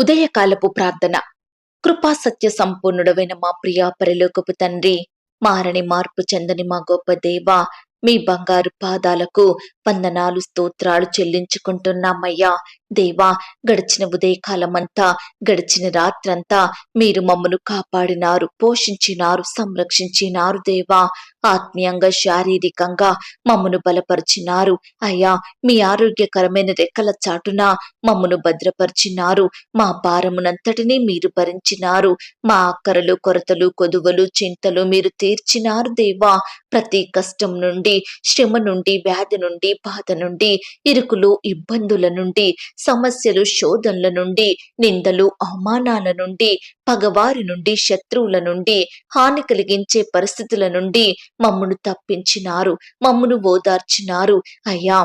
ఉదయకాలపు ప్రార్థన. కృపా సత్య సంపూర్ణుడవైన మా ప్రియా పరిలోకపు తండ్రి మారని మార్పు చెందని మా గొప్ప దేవ మీ బంగారు పాదాలకు వందనాలు స్తోత్రాలు చెల్లించుకుంటున్నామయ్యా. దేవా గడిచిన ఉదయకాలమంతా గడిచిన రాత్రంతా మీరు మమ్మను కాపాడినారు పోషించినారు సంరక్షించినారు దేవా. ఆత్మీయంగా శారీరకంగా మమ్మను బలపరిచినారు. అయ్యా మీ ఆరోగ్యకరమైన రెక్కల చాటున మమ్మను భద్రపరిచినారు. మా భారమునంతటినీ మీరు భరించినారు. మా అక్కరలు కొరతలు కొదువలు చింతలు మీరు తీర్చినారు దేవా. ప్రతి కష్టం నుండి శ్రమ నుండి వ్యాధి నుండి బాధ నుండి ఇరుకులు ఇబ్బందుల నుండి సమస్యలు శోధనల నుండి నిందలు అవమానాల నుండి పగవారి నుండి శత్రువుల నుండి హాని కలిగించే పరిస్థితుల నుండి మమ్మను తప్పించినారు మమ్మను ఓదార్చినారు. అయ్యా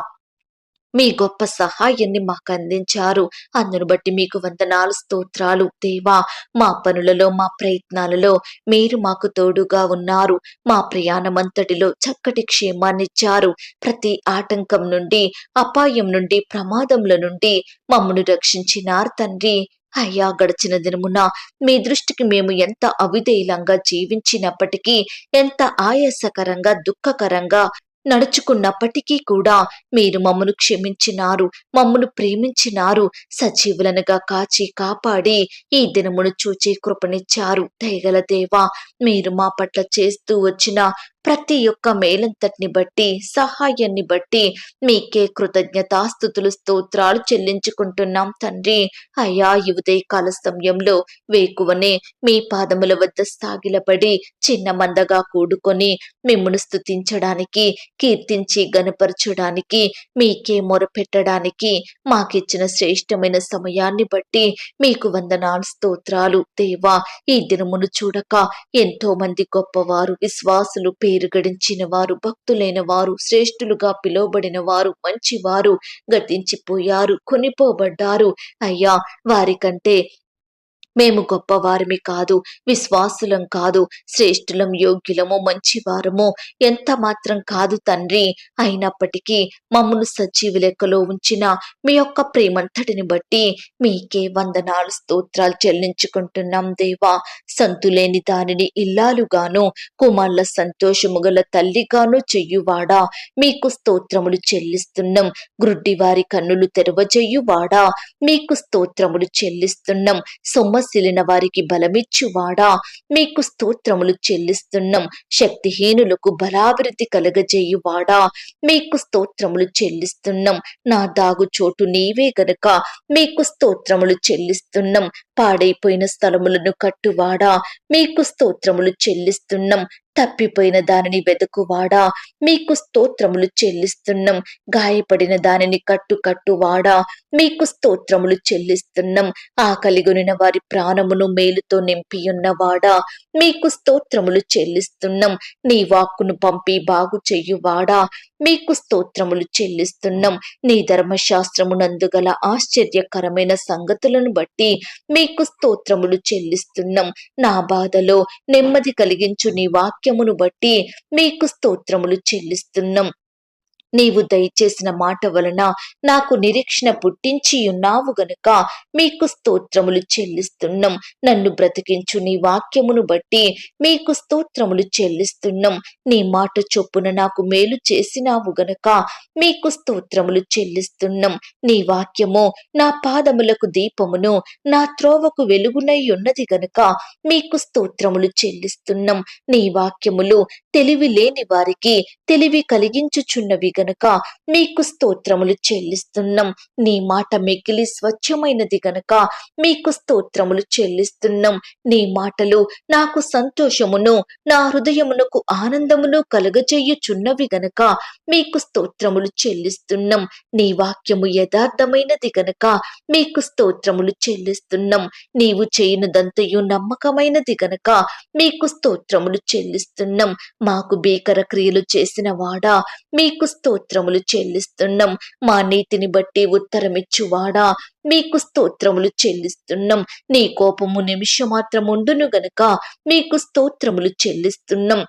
మీ గొప్ప సహాయాన్ని మాకు అందించారు అందును బట్టి మీకు వందనాలు స్తోత్రాలు. దేవా మా పనులలో మా ప్రయత్నాలలో మీరు మాకు తోడుగా ఉన్నారు. మా ప్రయాణమంతటిలో చక్కటి క్షేమాన్నిచ్చారు. ప్రతి ఆటంకం నుండి అపాయం నుండి ప్రమాదముల నుండి మమ్మను రక్షించినారు తండ్రి. అయ్యా గడిచిన దినమున మీ దృష్టికి మేము ఎంత అవిధేయులంగా జీవించినప్పటికీ ఎంత ఆయాసకరంగా దుఃఖకరంగా నడుచుకున్నప్పటికీ కూడా మీరు మమ్మను క్షమించినారు మమ్మను ప్రేమించినారు సజీవులనుగా కాచి కాపాడి ఈ దినమును చూచి కృపనిచ్చారు. దయగల దేవా మీరు మా పట్ల చేస్తూ వచ్చిన ప్రతి ఒక్క మేలంతటిని బట్టి సహాయాన్ని బట్టి మీకే కృతజ్ఞతాస్థుతులు స్తోత్రాలు చెల్లించుకుంటున్నాం తండ్రి. అయ్యా ఈ ఉదయకాల సమయంలో వేకువనే మీ పాదముల వద్ద సాగిలపడి చిన్న మందగా కూడుకొని మిమ్మను స్తుతించడానికి కీర్తించి గనపరచడానికి మీకే మొరపెట్టడానికి మాకిచ్చిన శ్రేష్టమైన సమయాన్ని బట్టి మీకు వందనాలు స్తోత్రాలు. దేవా ఈ దినమును చూడక ఎంతో మంది గొప్పవారు విశ్వాసులు పేరు గడించిన వారు భక్తులైన వారు శ్రేష్ఠులుగా పిలువబడిన వారు మంచివారు గతించిపోయారు కొనిపోబడ్డారు. అయ్యా వారికంటే మేము గొప్పవారిమి కాదు విశ్వాసులం కాదు శ్రేష్ఠులం యోగ్యులము మంచివారము. ఎంత మాత్రం కాదు తండ్రి. అయినప్పటికీ మమ్మను సజీవ లెక్కలో ఉంచిన మీ యొక్క ప్రేమంతటిని బట్టి మీకే వందనాలు స్తోత్రాలు చెల్లించుకుంటున్నాం దేవా. సంతులేని దానిని ఇల్లాలుగాను కుమార్ల సంతోషము గల తల్లిగాను చెయ్యువాడా మీకు స్తోత్రములు చెల్లిస్తున్నాం. గ్రుడ్డివారి కన్నులు తెరవజేయువాడా. మీకు స్తోత్రములు చెల్లిస్తున్నాం. సొమ్మ సొమ్మసిలిన వారికి బలమిచ్చువాడా? మీకు స్తోత్రములు చెల్లిస్తున్నాం. శక్తిహీనులకు బలాభివృద్ధి కలగజేయువాడా? మీకు స్తోత్రములు చెల్లిస్తున్నాం. నా దాగు చోటు నీవే గనక. మీకు స్తోత్రములు చెల్లిస్తున్నాం. పాడైపోయిన స్థలములను కట్టువాడా? మీకు స్తోత్రములు చెల్లిస్తున్నాం. తప్పిపోయిన దానిని వెతుకువాడా? మీకు స్తోత్రములు చెల్లిస్తున్నాం. గాయపడిన దానిని కట్టు కట్టువాడా? మీకు స్తోత్రములు చెల్లిస్తున్నాం. ఆకలిగొనిన వారి ప్రాణమును మేలుతో నింపియున్నవాడా? మీకు స్తోత్రములు చెల్లిస్తున్నాం. నీ వాక్కును పంపి బాగు చెయ్యువాడా మీకు స్తోత్రములు చెల్లిస్తున్నాం. నీ ధర్మశాస్త్రమునందు గల ఆశ్చర్యకరమైన సంగతులను బట్టి మీకు స్తోత్రములు చెల్లిస్తున్నాం. నా బాధలో నెమ్మది కలిగించు నీ వాక్యమును బట్టి మీకు స్తోత్రములు చెల్లిస్తున్నాం. నీవు దయచేసిన మాట వలన నాకు నిరీక్షణ పుట్టించి ఉన్నావు గనుక మీకు స్తోత్రములు చెల్లిస్తున్నాం. నన్ను బ్రతికించు నీ వాక్యమును బట్టి మీకు స్తోత్రములు చెల్లిస్తున్నాం. నీ మాట చొప్పున నాకు మేలు చేసినావు గనుక మీకు స్తోత్రములు చెల్లిస్తున్నాం. నీ వాక్యము నా పాదములకు దీపమును నా త్రోవకు వెలుగునై ఉన్నది గనుక మీకు స్తోత్రములు చెల్లిస్తున్నాం. నీ వాక్యములు తెలివి లేని వారికి తెలివి కలిగించుచున్నవి గనుక మీకు స్తోత్రములు చెల్లిస్తున్నాం. నీ మాట మిగిలి స్వచ్ఛమైనది గనక మీకు స్తోత్రములు చెల్లిస్తున్నాం. నీ మాటలు నాకు సంతోషమును నా హృదయమునకు ఆనందమును కలుగజేయుచున్నవి గనక మీకు స్తోత్రములు చెల్లిస్తున్నాం. నీ వాక్యము యథార్థమైనది గనక మీకు స్తోత్రములు చెల్లిస్తున్నాం. నీవు చేయనుదంతయు నమ్మకమైనది గనక మీకు స్తోత్రములు చెల్లిస్తున్నాం. మాకు భీకర క్రియలు చేసిన వాడా మీకు స్తోత్రములు చెల్లిస్తున్నాం. మా నీతిని బట్టి ఉత్తరమిచ్చువాడా? మీకు స్తోత్రములు చెల్లిస్తున్నాం. నీ కోపము నిమిషం మాత్రం ఉండును గనుక మీకు స్తోత్రములు చెల్లిస్తున్నాం.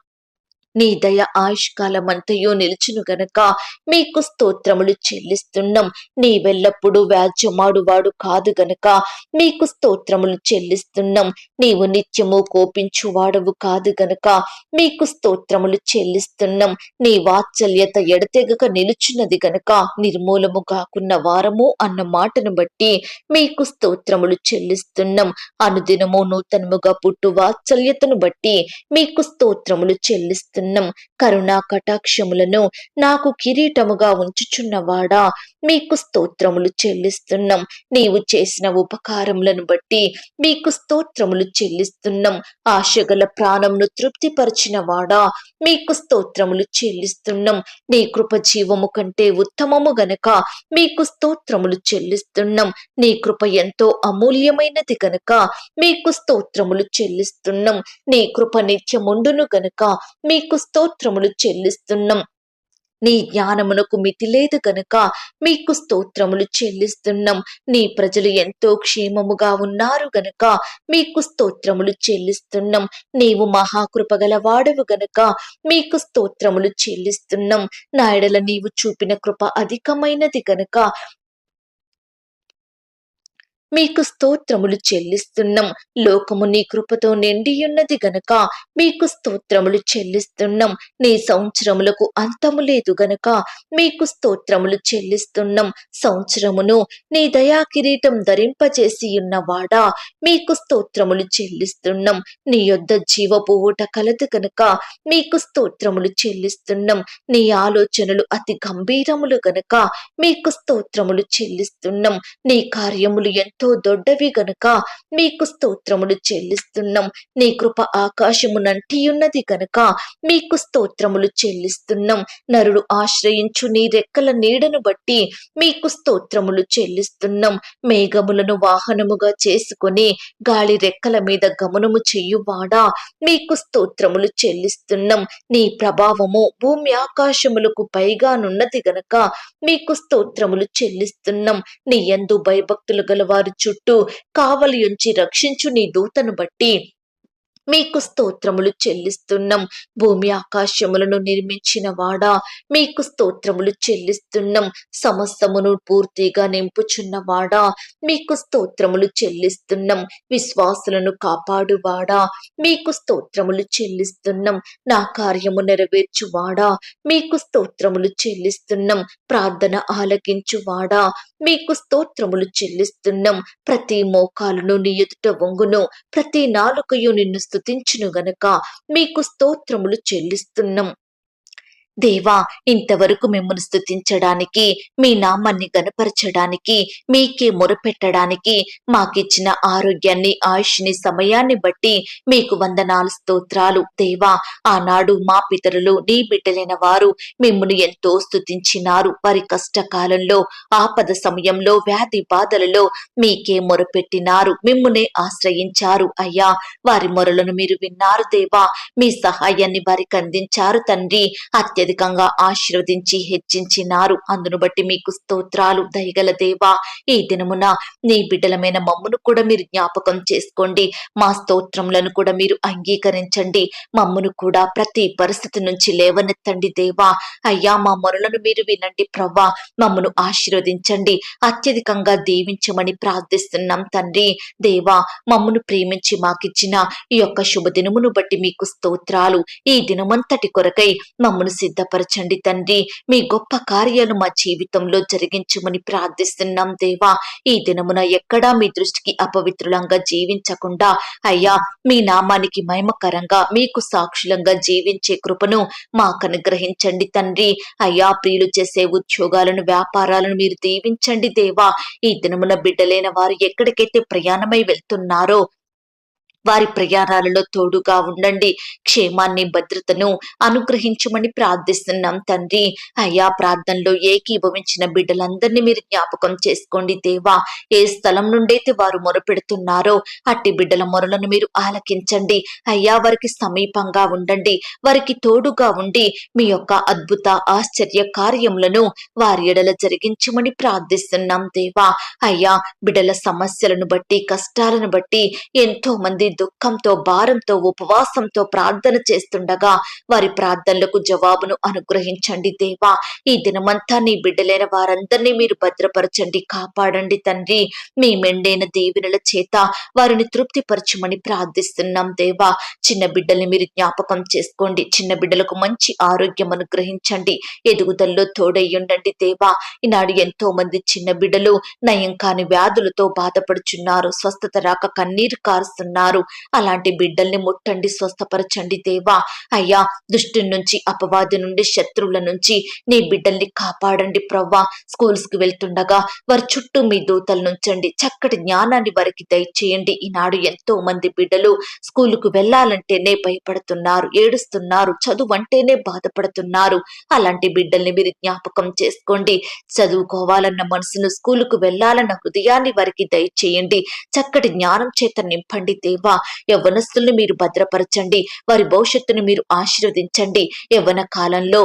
నీ దయ ఆయుష్కాలమంతయో నిలుచును గనక మీకు స్తోత్రములు చెల్లిస్తున్నాం. నీ వెల్లప్పుడు వ్యాజ్యమాడువాడు కాదు గనక మీకు స్తోత్రములు చెల్లిస్తున్నాం. నీవు నిత్యము కోపించువాడవు కాదు గనక మీకు స్తోత్రములు చెల్లిస్తున్నాం. నీ వాత్సల్యత ఎడతెగక నిలుచున్నది గనక నిర్మూలము కాకున్న వారము అన్న మాటను బట్టి మీకు స్తోత్రములు చెల్లిస్తున్నాం. అనుదినము నూతనముగా పుట్టు వాత్సల్యతను బట్టి మీకు స్తోత్రములు చెల్లిస్తున్నాం. కరుణా కటాక్షములను నాకు కిరీటముగా ఉంచుచున్నవాడా. మీకు స్తోత్రములు చెల్లిస్తున్నాం. నీవు చేసిన ఉపకారములను బట్టి మీకు స్తోత్రములు చెల్లిస్తున్నాం. ఆశగల ప్రాణంను తృప్తిపరిచిన వాడా మీకు స్తోత్రములు చెల్లిస్తున్నాం. నీ కృప జీవము కంటే ఉత్తమము గనక మీకు స్తోత్రములు చెల్లిస్తున్నాం. నీ కృప ఎంతో అమూల్యమైనది గనక మీకు స్తోత్రములు చెల్లిస్తున్నాం. నీ కృప నిత్యముండును గనక మీకు స్తోత్రములు చెల్లిస్తున్నాం. నీ జ్ఞానమునకు మితి లేదు గనుక మీకు స్తోత్రములు చెల్లిస్తున్నాం. నీ ప్రజలు ఎంతో క్షేమముగా ఉన్నారు గనుక మీకు స్తోత్రములు చెల్లిస్తున్నాం. నీవు మహాకృపగల వాడవు గనుక మీకు స్తోత్రములు చెల్లిస్తున్నాం. నాయడల నీవు చూపిన కృప అధికమైనది గనుక మీకు స్తోత్రములు చెల్లిస్తున్నాం. లోకము నీ కృపతో నిండియున్నది గనక మీకు స్తోత్రములు చెల్లిస్తున్నాం. నీ సంవత్సరములకు అంతము లేదు గనక మీకు స్తోత్రములు చెల్లిస్తున్నాం. సంవత్సరమును నీ దయా కిరీటం ధరింపజేసి ఉన్నవాడా మీకు స్తోత్రములు చెల్లిస్తున్నాం. నీ యొద్ద జీవపు ఊట కలదు గనక మీకు స్తోత్రములు చెల్లిస్తున్నాం. నీ ఆలోచనలు అతి గంభీరములు గనక మీకు స్తోత్రములు చెల్లిస్తున్నాం. నీ కార్యములు ఎంతో ఎంతో దొడ్డవి గనుక మీకు స్తోత్రములు చెల్లిస్తున్నాం. నీ కృప ఆకాశమునంటియున్నది గనుక మీకు స్తోత్రములు చెల్లిస్తున్నాం. నరుడు ఆశ్రయించు నీ రెక్కల నీడను బట్టి మీకు స్తోత్రములు చెల్లిస్తున్నాం. మేఘములను వాహనముగా చేసుకొని గాలి రెక్కల మీద గమనము చెయ్యువాడా మీకు స్తోత్రములు చెల్లిస్తున్నాం. నీ ప్రభావము భూమి ఆకాశములకు పైగానున్నది గనక మీకు స్తోత్రములు చెల్లిస్తున్నాం. నీ ఎందు భయభక్తులు గలవారు వారి చుట్టూ కావలి ఉంచి రక్షించు నీ దూతను బట్టి మీకు స్తోత్రములు చెల్లిస్తున్నాం. భూమి ఆకాశములను నిర్మించిన వాడా? మీకు స్తోత్రములు చెల్లిస్తున్నాం. సమస్తమును పూర్తిగా నింపుచున్న వాడా? మీకు స్తోత్రములు చెల్లిస్తున్నాం. విశ్వాసులను కాపాడువాడా? మీకు స్తోత్రములు చెల్లిస్తున్నాం. నా కార్యము నెరవేర్చువాడా? మీకు స్తోత్రములు చెల్లిస్తున్నాం. ప్రార్థన ఆలకించువాడా? మీకు స్తోత్రములు చెల్లిస్తున్నాం. ప్రతి మోకాలును నీ ఎదుట వంగును. ప్రతి నాలుకయు నిన్ను స్థుతించును గనక మీకు స్తోత్రములు చెల్లిస్తున్నాం. దేవా ఇంతవరకు మిమ్మల్ని స్తుతించడానికి మీ నామాన్ని గనపరచడానికి మీకే మొరపెట్టడానికి మాకిచ్చిన ఆరోగ్యాన్ని ఆయుష్ని సమయాన్ని బట్టి మీకు వందనాలు స్తోత్రాలు. దేవా ఆనాడు మా పితరులు నీ బిడ్డలైన వారు మిమ్మల్ని ఎంతో స్తుతించినారు. వారి కష్టకాలంలో ఆపద సమయంలో వ్యాధి బాధలలో మీకే మొరపెట్టినారు. మిమ్మునే ఆశ్రయించారు. అయ్యా వారి మొరలను మీరు విన్నారు. దేవా మీ సహాయాన్ని వారికి అందించారు తండ్రి. అత్యధికంగా ఆశీర్వదించి హెచ్చించినారు. అందును బట్టి మీకు స్తోత్రాలు దయగల దేవా. ఈ దినమున నీ బిడ్డలమైన మమ్మును కూడా మీరు జ్ఞాపకం చేసుకోండి. మా స్తోత్రములను కూడా మీరు అంగీకరించండి. మమ్మును కూడా ప్రతి పరిస్థితి నుంచి లేవనెత్తండి దేవా. అయ్యా మా మొరలను మీరు వినండి ప్రవ్వా. మమ్మను ఆశీర్వదించండి. అత్యధికంగా దీవించమని ప్రార్థిస్తున్నాం తండ్రి. దేవా మమ్మను ప్రేమించి మాకిచ్చిన ఈ యొక్క శుభదినమును బట్టి మీకు స్తోత్రాలు. ఈ దినమంతటి కొరకై మమ్మను సిద్ధపరచండి తండ్రి. మీ గొప్ప కార్యాలు మా జీవితంలో జరిగించమని ప్రార్థిస్తున్నాం దేవా. ఈ దినమున ఎక్కడా మీ దృష్టికి అపవిత్రులంగా జీవించకుండా అయ్యా మీ నామానికి మహిమకరంగా మీకు సాక్షులంగా జీవించే కృపను మాకు అనుగ్రహించండి తండ్రి. అయ్యా ప్రియులు చేసే ఉద్యోగాలను వ్యాపారాలను మీరు దీవించండి దేవా. ఈ దినమున బిడ్డలైన వారు ఎక్కడికైతే ప్రయాణమై వెళ్తున్నారో వారి ప్రయాణాలలో తోడుగా ఉండండి. క్షేమాన్ని భద్రతను అనుగ్రహించమని ప్రార్థిస్తున్నాం తండ్రి. అయ్యా ప్రార్థనలో ఏకీభవించిన బిడ్డలందరినీ మీరు జ్ఞాపకం చేసుకోండి దేవా. ఏ స్థలం నుండైతే వారు మొరపెడుతున్నారో అట్టి బిడ్డల మొరలను మీరు ఆలకించండి. అయ్యా వారికి సమీపంగా ఉండండి. వారికి తోడుగా ఉండి మీ యొక్క అద్భుత ఆశ్చర్య కార్యములను వారి ఎడల జరిగించమని ప్రార్థిస్తున్నాం దేవా. అయ్యా బిడ్డల సమస్యలను బట్టి కష్టాలను బట్టి ఎంతో మంది దుఃఖంతో భారంతో ఉపవాసంతో ప్రార్థన చేస్తుండగా వారి ప్రార్థనలకు జవాబును అనుగ్రహించండి దేవా. ఈ దినమంతా నీ బిడ్డలైన వారందరినీ మీరు భద్రపరచండి కాపాడండి తండ్రి. మీ మెండైన దీవెనల చేత వారిని తృప్తిపరచమని ప్రార్థిస్తున్నాం దేవా. చిన్న బిడ్డల్ని మీరు జ్ఞాపకం చేసుకోండి. చిన్న బిడ్డలకు మంచి ఆరోగ్యం అనుగ్రహించండి. ఎదుగుదలలో తోడయ్యుండండి దేవా. ఈనాడు ఎంతో మంది చిన్న బిడ్డలు నయం కాని వ్యాధులతో బాధపడుచున్నారు. స్వస్థత రాక కన్నీరు కారుస్తున్నారు. అలాంటి బిడ్డల్ని ముట్టండి స్వస్థపరచండి దేవా. అయ్యా దుష్టి నుంచి అపవాది నుండి శత్రువుల నుంచి నీ బిడ్డల్ని కాపాడండి ప్రవ్వా. స్కూల్స్కి వెళ్తుండగా వారి చుట్టూ మీ దూతలు నుంచండి. చక్కటి జ్ఞానాన్ని వారికి దయచేయండి. ఈనాడు ఎంతో మంది బిడ్డలు స్కూలుకు వెళ్ళాలంటేనే భయపడుతున్నారు ఏడుస్తున్నారు చదువు అంటేనే బాధపడుతున్నారు. అలాంటి బిడ్డల్ని మీరు జ్ఞాపకం చేసుకోండి. చదువుకోవాలన్న మనసును స్కూలుకు వెళ్ళాలన్న హృదయాన్ని వారికి దయచేయండి. చక్కటి జ్ఞానం చేత నింపండి దేవా. యవ్వనస్తుల్ని మీరు భద్రపరచండి వారి భవిష్యత్తును మీరు ఆశీర్వదించండి. యవ్వన కాలంలో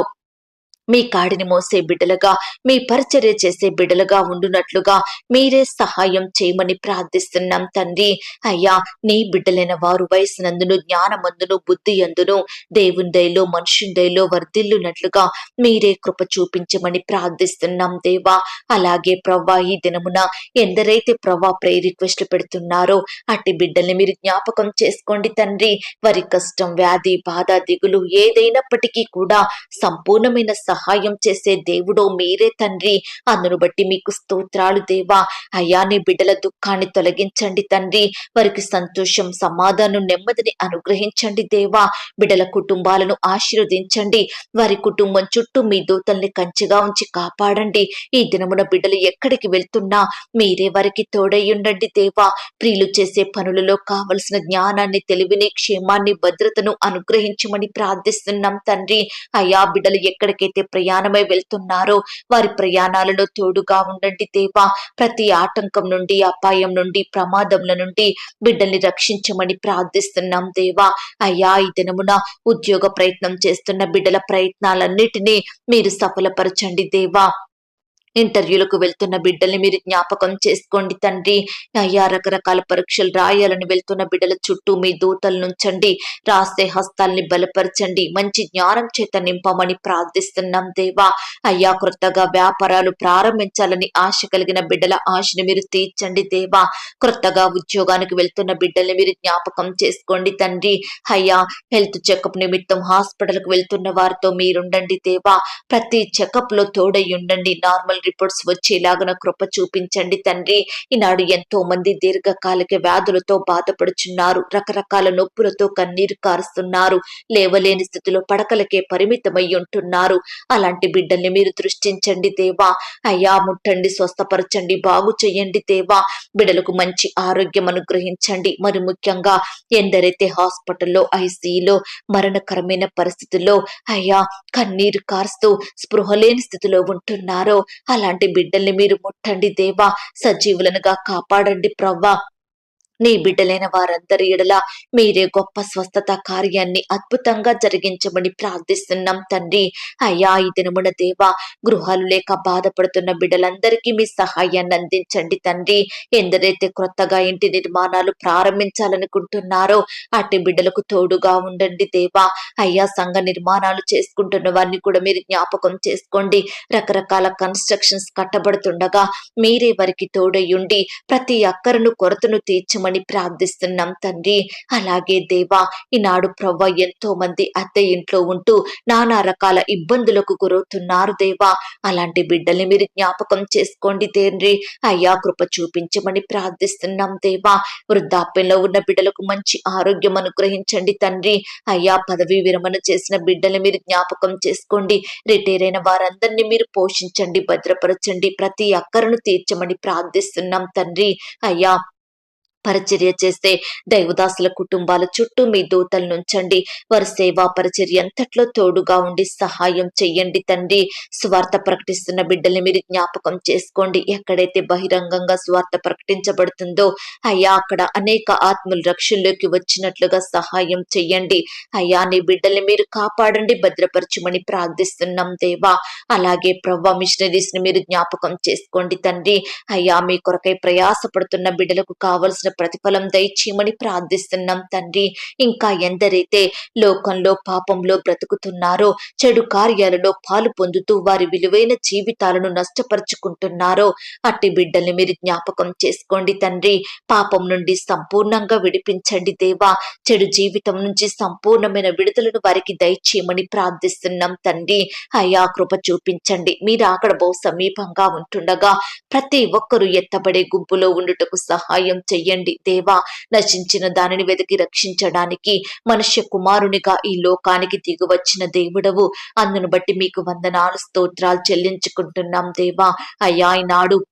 మీ కాడిని మోసే బిడ్డలుగా మీ పరిచర్య చేసే బిడ్డలుగా ఉండునట్లుగా మీరే సహాయం చేయమని ప్రార్థిస్తున్నాం తండ్రి. అయ్యా నీ బిడ్డలైన వారు వయసునందును జ్ఞానమందును బుద్ధి అందును దేవుని దయలో మనుషుని దయలో వర్ధిల్లునట్లుగా మీరే కృప చూపించమని ప్రార్థిస్తున్నాం దేవా. అలాగే ప్రవ్వా ఈ దినమున ఎందరైతే ప్రవ్వా ప్రే రిక్వెస్ట్ పెడుతున్నారో అట్టి బిడ్డల్ని మీరు జ్ఞాపకం చేసుకోండి తండ్రి. వారి కష్టం వ్యాధి బాధ దిగులు ఏదైనప్పటికీ కూడా సంపూర్ణమైన సహాయం చేసే దేవుడో మీరే తండ్రి. అందును బట్టి మీకు స్తోత్రాలు దేవా. అయ్యా నీ బిడ్డల దుఃఖాన్ని తొలగించండి తండ్రి. వారికి సంతోషం సమాధానం నెమ్మదిని అనుగ్రహించండి దేవా. బిడ్డల కుటుంబాలను ఆశీర్వదించండి. వారి కుటుంబం చుట్టూ మీ దూతల్ని కంచిగా ఉంచి కాపాడండి. ఈ దినమున బిడ్డలు ఎక్కడికి వెళ్తున్నా మీరే వారికి తోడయ్యుండండి దేవా. ప్రియులు చేసే పనులలో కావలసిన జ్ఞానాన్ని తెలివిని క్షేమాన్ని భద్రతను అనుగ్రహించమని ప్రార్థిస్తున్నాం తండ్రి. అయ్యా బిడ్డలు ఎక్కడికైతే ప్రయాణమై వెళ్తున్నారో వారి ప్రయాణాలలో తోడుగా ఉండండి దేవా. ప్రతి ఆటంకం నుండి అపాయం నుండి ప్రమాదముల నుండి బిడ్డల్ని రక్షించమని ప్రార్థిస్తున్నాం దేవా. అయ్యా ఈ దినమున ఉద్యోగ ప్రయత్నం చేస్తున్న బిడ్డల ప్రయత్నాలన్నిటినీ మీరు సఫలపరచండి దేవా. ఇంటర్వ్యూలకు వెళ్తున్న బిడ్డల్ని మీరు జ్ఞాపకం చేసుకోండి తండ్రి. అయ్యా రకరకాల పరీక్షలు రాయాలని వెళ్తున్న బిడ్డల చుట్టూ మీ దూతలు నుంచండి. రాసే హస్తాల్ని బలపరచండి. మంచి జ్ఞానం చేత నింపమని ప్రార్థిస్తున్నాం దేవా. అయ్యా క్రొత్తగా వ్యాపారాలు ప్రారంభించాలని ఆశ కలిగిన బిడ్డల ఆశని మీరు తీర్చండి దేవా. క్రొత్తగా ఉద్యోగానికి వెళ్తున్న బిడ్డల్ని మీరు జ్ఞాపకం చేసుకోండి తండ్రి. అయ్యా హెల్త్ చెకప్ నిమిత్తం హాస్పిటల్కు వెళ్తున్న వారితో మీరుండండి దేవా. ప్రతి చెకప్లో తోడై ఉండండి. నార్మల్ రిపోర్ట్స్ వచ్చేలాగన కృప చూపించండి తండ్రి. ఈనాడు ఎంతో మంది దీర్ఘకాలిక వ్యాధులతో బాధపడుచున్నారు. రకరకాల నొప్పులతో కన్నీరు కారుస్తున్నారు. లేవలేని స్థితిలో పడకలకే పరిమితమై ఉంటున్నారు. అలాంటి బిడ్డల్ని మీరు దృష్టించండి దేవా. అయ్యా ముట్టండి స్వస్థపరచండి బాగు చేయండి దేవా. బిడ్డలకు మంచి ఆరోగ్యం అనుగ్రహించండి. మరి ముఖ్యంగా ఎందరైతే హాస్పిటల్లో ఐసీలో మరణకరమైన పరిస్థితుల్లో అయ్యా కన్నీరు కారుస్తూ స్పృహ లేని స్థితిలో ఉంటున్నారో అలాంటి బిడ్డల్ని మీరు ముట్టండి దేవా. సజీవులనుగా కాపాడండి ప్రవ్వా. నీ బిడ్డలైన వారందరి ఎడల మీరే గొప్ప స్వస్థత కార్యాన్ని అద్భుతంగా జరిగించమని ప్రార్థిస్తున్నాం తండ్రి. అయ్యా ఈ దినమున దేవా గృహాలు లేక బాధపడుతున్న బిడ్డలందరికీ మీ సహాయాన్ని అందించండి తండ్రి. ఎందరైతే క్రొత్తగా ఇంటి నిర్మాణాలు ప్రారంభించాలనుకుంటున్నారో అట్టి బిడ్డలకు తోడుగా ఉండండి దేవా. అయ్యా సంఘ నిర్మాణాలు చేసుకుంటున్న వారిని కూడా మీరు జ్ఞాపకం చేసుకోండి. రకరకాల కన్స్ట్రక్షన్స్ కట్టబడుతుండగా మీరే వారికి తోడయ్యుండి ప్రతి అక్కరను కొరతను తీర్చమని ప్రార్థిస్తున్నాం తండ్రి. అలాగే దేవా ఈనాడు ప్రవ్వ ఎంతో మంది అద్దె ఇంట్లో ఉంటూ నానా రకాల ఇబ్బందులకు గురవుతున్నారు దేవా. అలాంటి బిడ్డల్ని మీరు జ్ఞాపకం చేసుకోండి తండ్రి. అయ్యా కృప చూపించమని ప్రార్థిస్తున్నాం దేవా. వృద్ధాప్యంలో ఉన్న బిడ్డలకు మంచి ఆరోగ్యం అనుగ్రహించండి తండ్రి. అయ్యా పదవీ విరమణ చేసిన బిడ్డల్ని మీరు జ్ఞాపకం చేసుకోండి. రిటైర్ అయిన వారందరినీ మీరు పోషించండి భద్రపరచండి. ప్రతి అక్కరను తీర్చమని ప్రార్థిస్తున్నాం తండ్రి. అయ్యా పరిచర్య చేస్తే దైవదాసుల కుటుంబాల చుట్టూ మీ దూతలు నుంచండి. వారి సేవా పరిచర్య అంతట్లో తోడుగా ఉండి సహాయం చెయ్యండి తండ్రి. స్వార్థ ప్రకటిస్తున్న బిడ్డల్ని మీరు జ్ఞాపకం చేసుకోండి. ఎక్కడైతే బహిరంగంగా స్వార్థ ప్రకటించబడుతుందో అయ్యా అక్కడ అనేక ఆత్మలు రక్షణలోకి వచ్చినట్లుగా సహాయం చెయ్యండి. అయ్యా నీ బిడ్డల్ని మీరు కాపాడండి భద్రపరచమని ప్రార్థిస్తున్నాం దేవా. అలాగే ప్రవ్వ మిషనరీస్ని మీరు జ్ఞాపకం చేసుకోండి తండ్రి. అయ్యా మీ కొరకై ప్రయాసపడుతున్న బిడ్డలకు కావలసిన ప్రతిఫలం దయచేయమని ప్రార్థిస్తున్నాం తండ్రి. ఇంకా ఎందరైతే లోకంలో పాపంలో బ్రతుకుతున్నారో చెడు కార్యాలలో పాలు పొందుతూ వారి విలువైన జీవితాలను నష్టపరుచుకుంటున్నారో అట్టి బిడ్డల్ని మీరు జ్ఞాపకం చేసుకోండి తండ్రి. పాపం నుండి సంపూర్ణంగా విడిపించండి దేవా. చెడు జీవితం నుంచి సంపూర్ణమైన విడుదలను వారికి దయచేయమని ప్రార్థిస్తున్నాం తండ్రి. అయా కృప చూపించండి. మీరు అక్కడ బహు సమీపంగా ఉంటుండగా ప్రతి ఒక్కరూ ఎత్తబడే గుంపులో ఉండుటకు సహాయం చెయ్యండి. దేవా నశించిన దానిని వెతికి రక్షించడానికి మనుష్య కుమారునిగా ఈ లోకానికి దిగువచ్చిన దేవుడవు. అందును బట్టి మీకు వందనాలు స్తోత్రాలు చెల్లించుకుంటున్నాం దేవా. అయ్యా ఈనాడు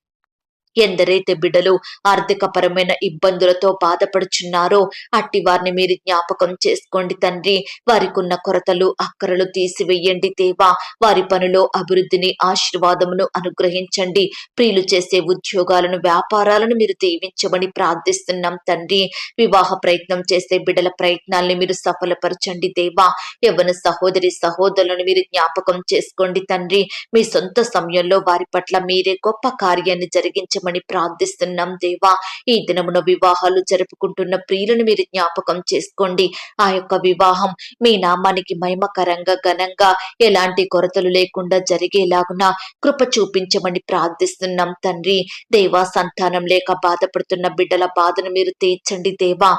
ఎందరైతే బిడ్డలు ఆర్థికపరమైన ఇబ్బందులతో బాధపడుచున్నారో అట్టి వారిని మీరు జ్ఞాపకం చేసుకోండి తండ్రి. వారికున్న కొరతలు అక్కరలు తీసివేయండి దేవా. వారి పనిలో అభివృద్ధిని ఆశీర్వాదమును అనుగ్రహించండి. ప్రియులు చేసే ఉద్యోగాలను వ్యాపారాలను మీరు దీవించమని ప్రార్థిస్తున్నాం తండ్రి. వివాహ ప్రయత్నం చేసే బిడ్డల ప్రయత్నాల్ని మీరు సఫలపరచండి దేవా. ఎవరి సహోదరి సహోదరులను మీరు జ్ఞాపకం చేసుకోండి తండ్రి. మీ సొంత సమయంలో వారి పట్ల మీరే గొప్ప కార్యాన్ని జరిగించ దీవించమని ప్రార్థిస్తున్నాం దేవా. ఈ దినమున వివాహాలు జరుపుకుంటున్న ప్రియులను మీరు జ్ఞాపకం చేసుకోండి. ఆ యొక్క వివాహం మీ నామానికి మహిమకరంగా ఘనంగా ఎలాంటి కొరతలు లేకుండా జరిగేలాగున కృప చూపించమని ప్రార్థిస్తున్నాం తండ్రి. దేవా సంతానం లేక బాధపడుతున్న బిడ్డల బాధను మీరు తీర్చండి దేవా.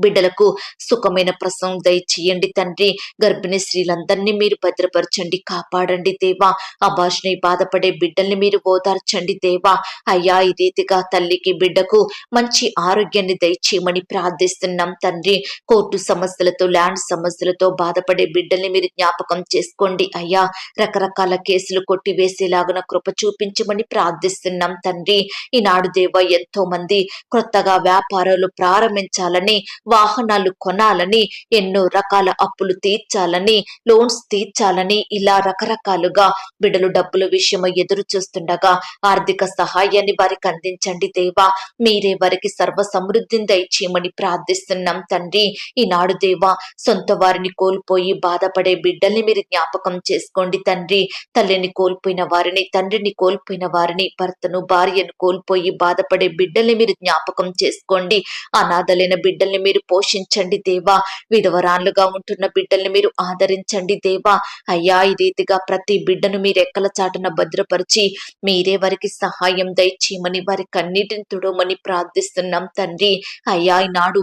బిడ్డలకు సుఖమైన ప్రసవం దయచేయండి తండ్రి. గర్భిణీ స్త్రీలందరినీ మీరు భద్రపరచండి కాపాడండి దేవా. అభాషణి బాధపడే బిడ్డల్ని మీరు ఓదార్చండి దేవా. అయ్యా ఈ రీతిగా తల్లికి బిడ్డకు మంచి ఆరోగ్యాన్ని దయచేయమని ప్రార్థిస్తున్నాం తండ్రి. కోర్టు సమస్యలతో ల్యాండ్ సమస్యలతో బాధపడే బిడ్డల్ని మీరు జ్ఞాపకం చేసుకోండి అయ్యా. రకరకాల కేసులు కొట్టివేసేలాగున కృప చూపించమని ప్రార్థిస్తున్నాం తండ్రి. ఈనాడు దేవ ఎంతో మంది కొత్తగా వ్యాపారాలు ప్రారంభించాలని వాహనాలు కొనాలని ఎన్నో రకాల అప్పులు తీర్చాలని లోన్స్ తీర్చాలని ఇలా రకరకాలుగా బిడ్డలు డబ్బుల విషయమై ఎదురు చూస్తుండగా ఆర్థిక సహాయాన్ని వారికి అందించండి దేవా. మీరే వారికి సర్వ సమృద్ధిని దయచేయమని ప్రార్థిస్తున్నాం తండ్రి. ఈనాడు దేవా సొంత వారిని కోల్పోయి బాధపడే బిడ్డల్ని మీరు జ్ఞాపకం చేసుకోండి తండ్రి. తల్లిని కోల్పోయిన వారిని తండ్రిని కోల్పోయిన వారిని భర్తను భార్యను కోల్పోయి బాధపడే బిడ్డల్ని మీరు జ్ఞాపకం చేసుకోండి. అనాథలైన బిడ్డల్ని మీరు మీరు పోషించండి దేవా. విధవరాన్లుగా ఉంటున్న బిడ్డల్ని మీరు ఆదరించండి దేవా. అయ్యా ఈ రీతిగా ప్రతి బిడ్డను మీరు ఎక్కల చాటున భద్రపరిచి మీరే వారికి సహాయం దయచేయమని వారి కన్నీటిని తుడమని ప్రార్థిస్తున్నాం తండ్రి. అయ్యా ఈనాడు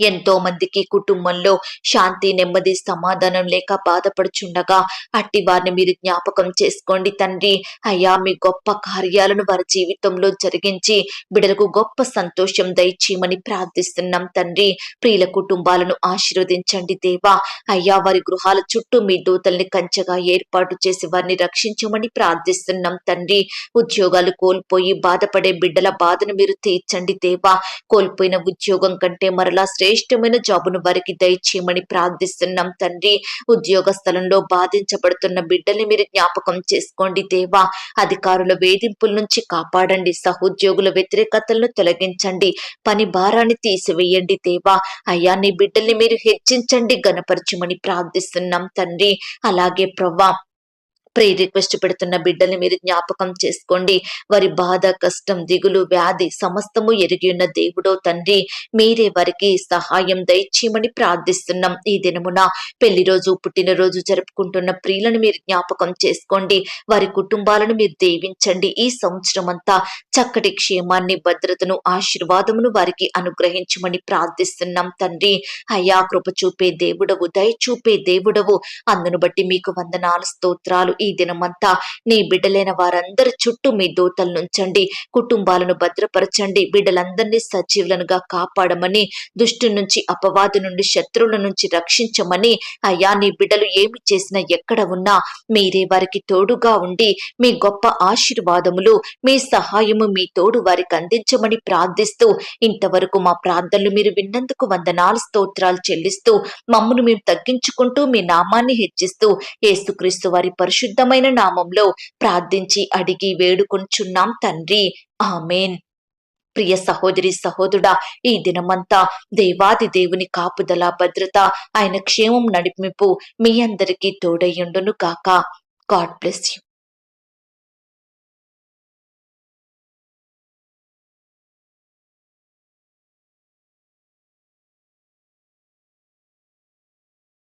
ఎంతో మందికి కుటుంబంలో శాంతి నెమ్మది సమాధానం లేక బాధపడుచుండగా అట్టి వారిని మీరు జ్ఞాపకం చేసుకోండి తండ్రి. అయ్యా మీ గొప్ప కార్యాలను వారి జీవితంలో జరిగించి బిడలకు గొప్ప సంతోషం దయచేయమని ప్రార్థిస్తున్నాం తండ్రి. ప్రియుల కుటుంబాలను ఆశీర్వదించండి దేవా. అయ్యా వారి గృహాల చుట్టూ మీ దూతల్ని కంచగా ఏర్పాటు చేసి వారిని రక్షించమని ప్రార్థిస్తున్నాం తండ్రి. ఉద్యోగాలు కోల్పోయి బాధపడే బిడ్డల బాధను మీరు తీర్చండి దేవా. కోల్పోయిన ఉద్యోగం కంటే మరలా శ్రేష్ఠ శ్రేష్టమైన జాబును వారికి దయచేయమని ప్రార్థిస్తున్నాం తండ్రి. ఉద్యోగ స్థలంలో బాధించబడుతున్న బిడ్డల్ని మీరు జ్ఞాపకం చేసుకోండి దేవా. అధికారుల వేధింపుల నుంచి కాపాడండి. సహోద్యోగుల వ్యతిరేకతలను తొలగించండి. పని భారాన్ని తీసివేయండి దేవా. అయ్యా నీ బిడ్డల్ని మీరు హెచ్చించండి గణపరచమని ప్రార్థిస్తున్నాం తండ్రి. అలాగే ప్రవ్వా ప్రే రిక్వెస్ట్ పెడుతున్న బిడ్డల్ని మీరు జ్ఞాపకం చేసుకోండి. వారి బాధ కష్టం దిగులు వ్యాధి సమస్తము ఎరిగి ఉన్న దేవుడో తండ్రి. మీరే వారికి సహాయం దయచేయమని ప్రార్థిస్తున్నాం. ఈ దినమున పెళ్ళి రోజు పుట్టినరోజు జరుపుకుంటున్న ప్రియులను మీరు జ్ఞాపకం చేసుకోండి. వారి కుటుంబాలను మీరు దీవించండి. ఈ సంవత్సరం అంతా చక్కటి క్షేమాన్ని భద్రతను ఆశీర్వాదమును వారికి అనుగ్రహించమని ప్రార్థిస్తున్నాం తండ్రి. అయా కృప చూపే దేవుడవు దయ చూపే దేవుడవు. అందును బట్టి మీకు వందనాలు స్తోత్రాలు ఈ దినమంతా నీ బిడ్డలైన వారందరి చుట్టూ మీ దూతలు నుంచండి కుటుంబాలను భద్రపరచండి. బిడ్డలందరినీ సజీవులనుగా కాపాడమని దుష్టు నుంచి అపవాదు నుండి శత్రువుల నుంచి రక్షించమని అయ్యా నీ బిడ్డలు ఏమి చేసినా ఎక్కడ ఉన్నా మీరే వారికి తోడుగా ఉండి మీ గొప్ప ఆశీర్వాదములు మీ సహాయము మీ తోడు వారికి అందించమని ప్రార్థిస్తూ ఇంతవరకు మా ప్రార్థనలు మీరు విన్నందుకు వందనాలు స్తోత్రాలు చెల్లిస్తూ మమ్మను మేము తగ్గించుకుంటూ మీ నామాన్ని హెచ్చిస్తూ ఏసుక్రీస్తు వారి పరిశుద్ధ పరిశుద్ధమైన నామంలో ప్రార్థించి అడిగి వేడుకొంచున్నాం తండ్రి. ఆమెన్. ప్రియ సహోదరి సహోదరుడా ఈ దినమంతా దేవాది దేవుని కాపుదల భద్రత ఆయన క్షేమం నడిపింపు మీ అందరికీ తోడయ్యుండును కాక గాడ్ బ్లెస్ యూ.